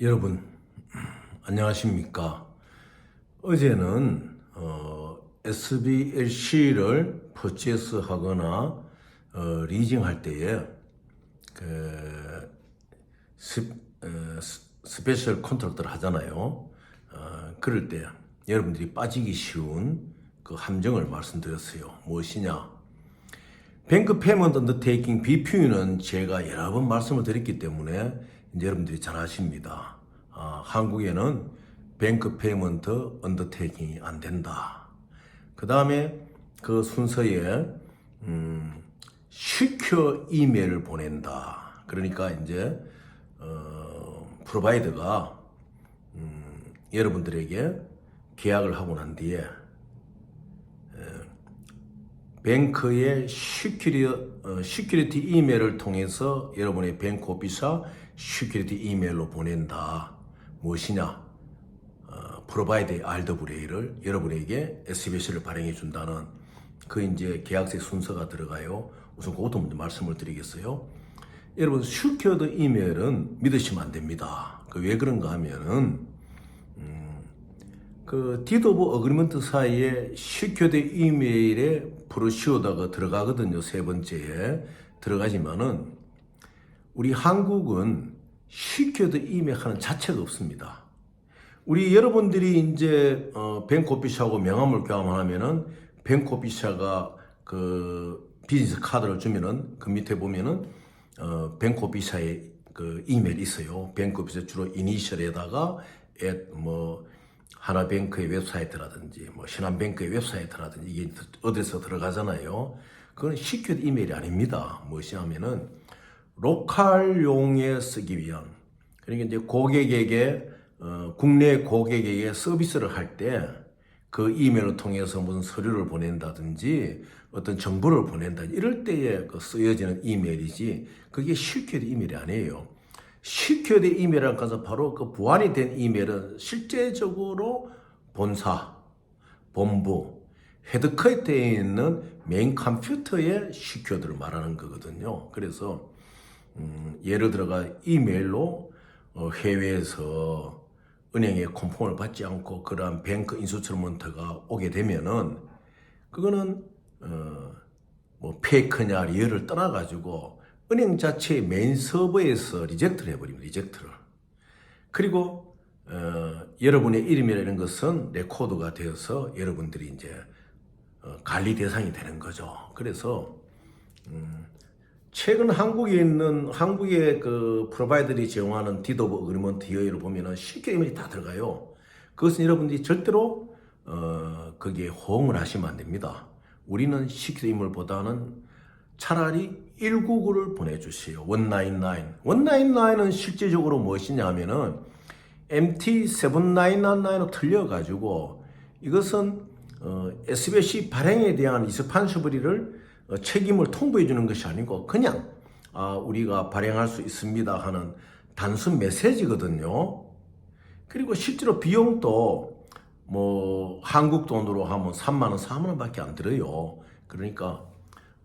여러분 안녕하십니까? 어제는 어, SBLC를 퍼체스 하거나 어, 리징할 때에 그 스, 어, 스- 스페셜 컨트롤들 하잖아요. 어, 그럴 때 여러분들이 빠지기 쉬운 그 함정을 말씀드렸어요. 무엇이냐? 뱅크 페먼트 언더테이킹 BPU는 제가 여러 번 말씀을 드렸기 때문에 여러분들이 잘 아십니다. 아, 한국에는 뱅크 페먼트 언더테이킹이 안 된다. 그 다음에 그 순서에 음, 시큐어 이메일을 보낸다. 그러니까 이제 어, 프로바이더가 음, 여러분들에게 계약을 하고 난 뒤에 뱅크의 시큐리, 어, 시큐리티 이메일을 통해서 여러분의 뱅크 오피사 시큐리티 이메일로 보낸다. 무엇이냐? 어, 프로바이드의 RWA를 여러분에게 SBS를 발행해 준다는 그 이제 계약서 순서가 들어가요. 우선 그것도 먼저 말씀을 드리겠어요. 여러분, 시큐어드 이메일은 믿으시면 안 됩니다. 그 왜 그런가 하면은 그 디드 오브 어그리먼트 사이에 시큐드 이메일에 브로시오다가 들어가거든요. 세 번째에 들어가지만은 우리 한국은 시큐드 이메일 하는 자체가 없습니다. 우리 여러분들이 이제 어, 뱅코피샤하고 명함을 교환하면은 뱅코피샤가 그 비즈니스 카드를 주면은 그 밑에 보면은 어, 뱅코피샤의 그 이메일 있어요. 뱅코피샤 주로 이니셜에다가 뭐 하나뱅크의 웹사이트라든지 뭐 신한뱅크의 웹사이트라든지 이게 어디서 들어가잖아요. 그건 시큐드 이메일이 아닙니다. 무엇이냐면은 로컬용에 쓰기 위한 그러니까 이제 고객에게 어, 국내 고객에게 서비스를 할 때 그 이메일을 통해서 무슨 서류를 보낸다든지 어떤 정보를 보낸다 이럴 때에 그 쓰여지는 이메일이지 그게 시큐드 이메일이 아니에요. 시큐드 이메일이라는 것은 바로 그 보안이 된 이메일은 실제적으로 본사, 본부, 헤드커에 있는 메인 컴퓨터의 시큐드를 말하는 거거든요. 그래서 음, 예를 들어가 이메일로 어, 해외에서 은행의 콤폼을 받지 않고 그러한 뱅크 인수처먼트가 오게 되면은 그거는 어, 뭐 페이크냐 리얼을 떠나가지고 은행 자체의 메인 서버에서 리젝트를 해버립니다. 리젝트를. 그리고 어, 여러분의 이름이라는 것은 레코드가 되어서 여러분들이 이제 어, 관리 대상이 되는 거죠. 그래서 음, 최근 한국에 있는 한국의 그 프로바이더들이 제공하는 디도브 어그리먼트 여의를 보면은 쉽게 이메일이 다 들어가요. 그것은 여러분들이 절대로 어, 거기에 호응을 하시면 안 됩니다. 우리는 시큐 이메일보다는 차라리 199를 보내주세요. 199. 199은 실제적으로 무엇이냐면은 MT7999로 틀려가지고 이것은 어, SBC 발행에 대한 리스판시블리를 어, 책임을 통보해 주는 것이 아니고 그냥 아, 우리가 발행할 수 있습니다 하는 단순 메시지거든요. 그리고 실제로 비용도 뭐 한국 돈으로 하면 3만 원, 4만 원밖에 안 들어요. 그러니까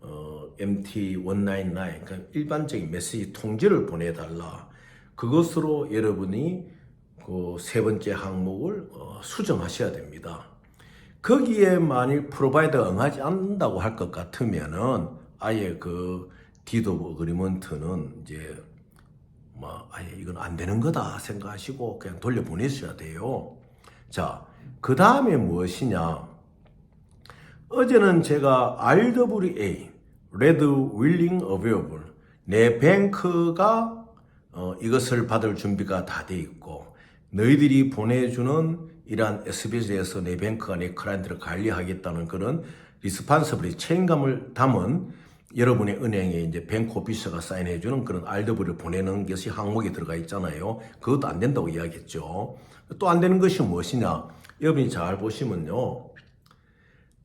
어, MT199 그러니까 일반적인 메시지 통지를 보내달라. 그것으로 여러분이 그 세 번째 항목을 어, 수정하셔야 됩니다. 거기에 만일 프로바이더가 응하지 않는다고 할 것 같으면은 아예 그 디도 어그리먼트는 이제 뭐 아예 이건 안 되는 거다 생각하시고 그냥 돌려 보내셔야 돼요. 자, 그 다음에 무엇이냐? 어제는 제가 RWA, Red Willing Available, 내 뱅크가 어, 이것을 받을 준비가 다 돼 있고 너희들이 보내주는 이러한 SBS에서 내 뱅크가 내 클라이언트를 관리하겠다는 그런 리스판서블리 책임감을 담은 여러분의 은행에 이제 뱅크 오피서가 사인해주는 그런 RW를 보내는 것이 항목에 들어가 있잖아요. 그것도 안 된다고 이야기했죠. 또 안 되는 것이 무엇이냐? 여러분이 잘 보시면요.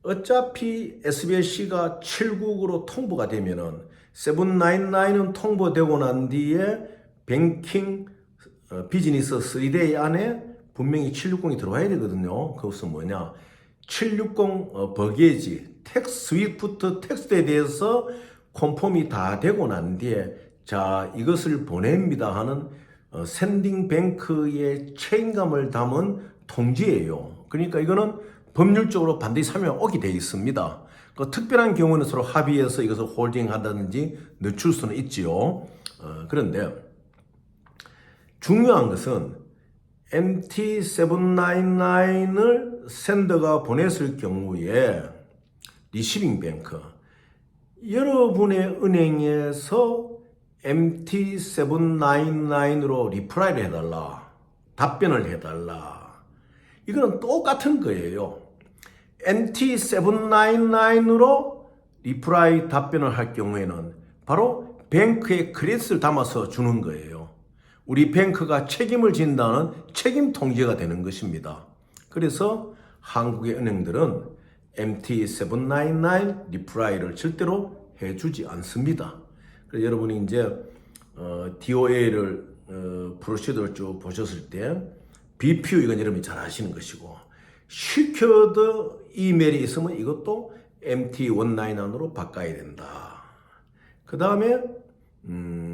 어차피 SBLC가 7국으로 통보가 되면은 799은 통보되고 난 뒤에 뱅킹 어, 비즈니스 3데이 안에 분명히 760이 들어와야 되거든요. 그것은 뭐냐? 760 어, 버게지 텍스 스위프트 텍스트에 대해서 컨펌이 다 되고 난 뒤에 자 이것을 보냅니다 하는 어, 샌딩 뱅크의 책임감을 담은 통지예요. 그러니까 이거는 법률적으로 반드시 설명오게 되어 있습니다. 그 특별한 경우는 서로 합의해서 이것을 홀딩한다든지 늦출 수는 있지요. 어, 그런데 중요한 것은 MT799을 샌더가 보냈을 경우에 리시빙 뱅크 여러분의 은행에서 MT799으로 리플라이를 해달라 답변을 해달라. 이거는 똑같은 거예요. MT799으로 리플라이 답변을 할 경우에는 바로 뱅크의 크레딧을 담아서 주는 거예요 우리 뱅크가 책임을 진다는 책임 통제가 되는 것입니다. 그래서 한국의 은행들은 MT799 리프라이를 절대로 해주지 않습니다. 그래서 여러분이 이제 어, DOA를 어, 프로시더를 쭉 보셨을 때 BPU 이건 여러분이 잘 아시는 것이고 시큐어드 이메일이 있으면 이것도 MT199으로 바꿔야 된다. 그 다음에 음,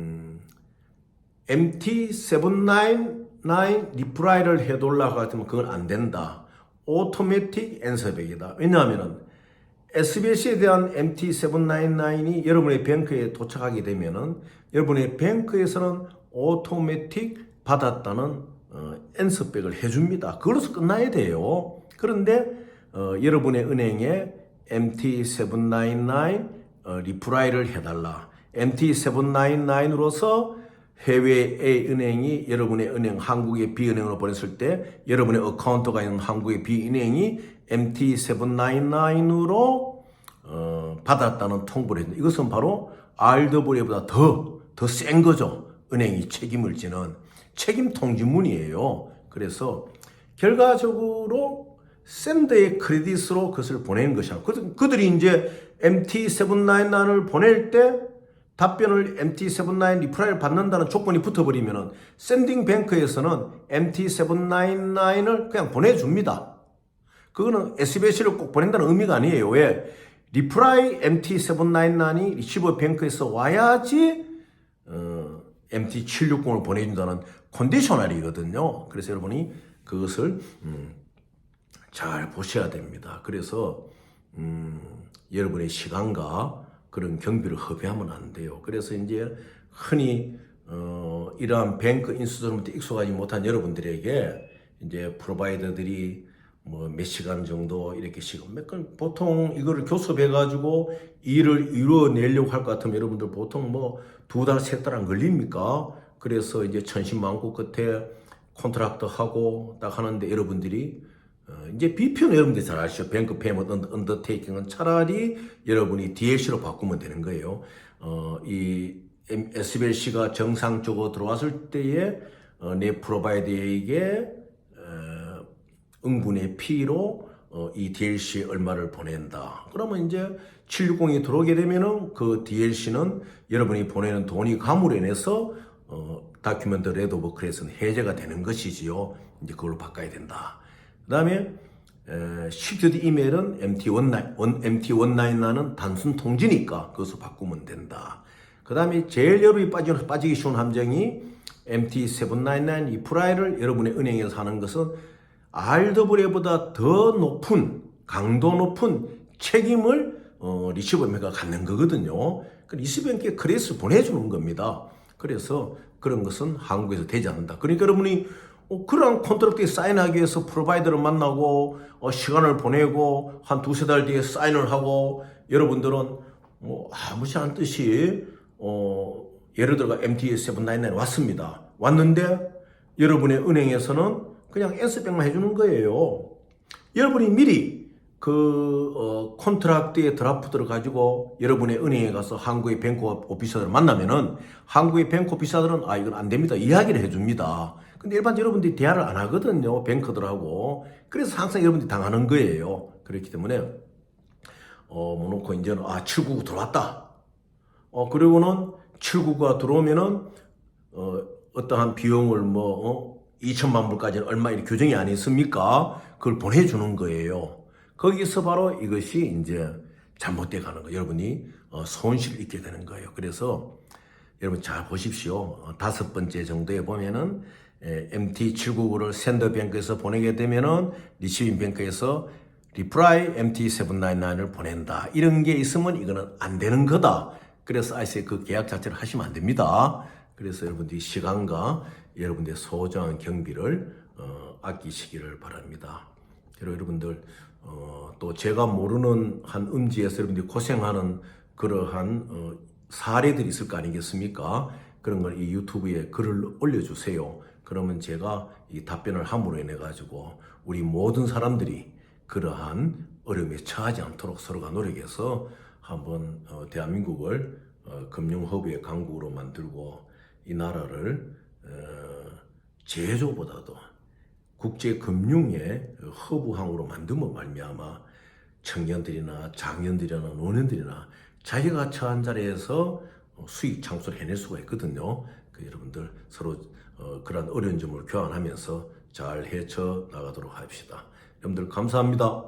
MT799 리프라이를 해둘라고 같으면 그건 안 된다. 오토매틱 앤서백이다. 왜냐하면은 SBS에 대한 MT799이 여러분의 뱅크에 도착하게 되면은 여러분의 뱅크에서는 오토매틱 받았다는 어, 앤서백을 해줍니다. 그걸로서 끝나야 돼요. 그런데 어, 여러분의 은행에 MT799 어, 리프라이를 해달라. MT799으로서 해외의 은행이 여러분의 은행 한국의 B은행으로 보냈을 때 여러분의 어카운트가 있는 한국의 B은행이 MT799으로 어, 받았다는 통보를 했는데 이것은 바로 RWA보다 더 더 센 거죠. 은행이 책임을 지는 책임 통지문이에요. 그래서 결과적으로 샌더의 크레딧으로 그것을 보내는 것이야. 그- 그들이 이제 MT799을 보낼 때 답변을 MT79 리프라이를 받는다는 조건이 붙어버리면은 샌딩 뱅크에서는 MT799을 그냥 보내줍니다. 그거는 SBS를 꼭 보낸다는 의미가 아니에요. 왜? 리프라이 MT799이 리시버 뱅크에서 와야지 어, MT760을 보내준다는 컨디셔널이거든요. 그래서 여러분이 그것을 음, 잘 보셔야 됩니다. 그래서 음, 여러분의 시간과 그런 경비를 허비하면 안 돼요. 그래서 이제 흔히 어, 이러한 뱅크 인수들한테 익숙하지 못한 여러분들에게 이제 프로바이더들이 뭐 몇 시간 정도 이렇게 시간 몇 건, 보통 이거를 교섭해 가지고 일을 이루어내려고 할 것 같으면 여러분들 보통 뭐 두 달, 세 달 안 걸립니까? 그래서 이제 천신만고 끝에 콘트락트 하고 딱 하는데 여러분들이 어, 이제 BP는 여러분들이 잘 아시죠. 뱅크 페이먼트 언더테이킹은 차라리 여러분이 DLC로 바꾸면 되는 거예요. 어, 이 SBLC가 정상적으로 들어왔을 때에 어, 내 프로바이더에게 어, 응분의 피로 어, 이 DLC 얼마를 보낸다. 그러면 이제 760이 들어오게 되면은 그 DLC는 여러분이 보내는 돈이 가물해내서 어, 다큐멘트 레드 오브 크레스는 해제가 되는 것이지요. 이제 그걸로 바꿔야 된다. 그 다음에 시큐드 이메일은 MT19, MT199는 단순 통지니까 그것을 바꾸면 된다. 그 다음에 제일 여러분이 빠지, 빠지기 쉬운 함정이 MT799 이 프라이를 여러분의 은행에서 하는 것은 RWA보다 더 높은 강도 높은 책임을 어, 리시버뱅크가 갖는 거거든요. 그 리시버뱅크에 크레딧을 보내주는 겁니다. 그래서 그런 것은 한국에서 되지 않는다. 그러니까 여러분이 어, 그런 컨트랙트에 사인하기 위해서 프로바이더를 만나고 어, 시간을 보내고 한 두세 달 뒤에 사인을 하고 여러분들은 뭐 아무렇지않은 뜻이 어, 예를 들어 MT799 왔습니다. 왔는데 여러분의 은행에서는 그냥 S백만 해주는 거예요. 여러분이 미리 그 어, 콘트락트의 드라프트를 가지고 여러분의 은행에 가서 한국의 뱅크 오피서들을 만나면은 한국의 뱅크 오피서들은 아 이건 안 됩니다 이야기를 해줍니다. 근데 일반 여러분들이 대화를 안 하거든요 뱅커들하고 그래서 항상 여러분들이 당하는 거예요. 그렇기 때문에 어 뭐놓고 이제는 아799 들어왔다. 어 그리고는 799가 들어오면은 어 어떠한 비용을 뭐 어, 2천만 불까지는 얼마 이렇게 규정이 안 있습니까? 그걸 보내주는 거예요. 거기서 바로 이것이 이제 잘못돼 가는 거예요. 여러분이 어, 손실을 입게 되는 거예요. 그래서 여러분 잘 보십시오. 어, 다섯 번째 정도에 보면은 MT799를 샌더뱅크에서 보내게 되면은 리시빙뱅크에서 리프라이 MT799을 보낸다. 이런 게 있으면 이거는 안 되는 거다. 그래서 아이스의 그 계약 자체를 하시면 안 됩니다. 그래서 여러분들이 시간과 여러분들의 소중한 경비를 어, 아끼시기를 바랍니다. 그리고 여러분들 어, 또 제가 모르는 한 음지에서 여러분들이 고생하는 그러한 어, 사례들이 있을 거 아니겠습니까? 그런 걸 이 유튜브에 글을 올려주세요. 그러면 제가 이 답변을 함으로 인해 가지고 우리 모든 사람들이 그러한 어려움에 처하지 않도록 서로가 노력해서 한번 어, 대한민국을 어, 금융허브의 강국으로 만들고 이 나라를 어, 제조보다도 국제 금융의 허브항으로 만들면 말미암아 청년들이나 장년들이나 노년들이나 자기가 처한 자리에서 수익 창출을 해낼 수가 있거든요. 그 여러분들 서로 어, 그런 어려운 점을 교환하면서 잘 헤쳐 나가도록 합시다. 여러분들 감사합니다.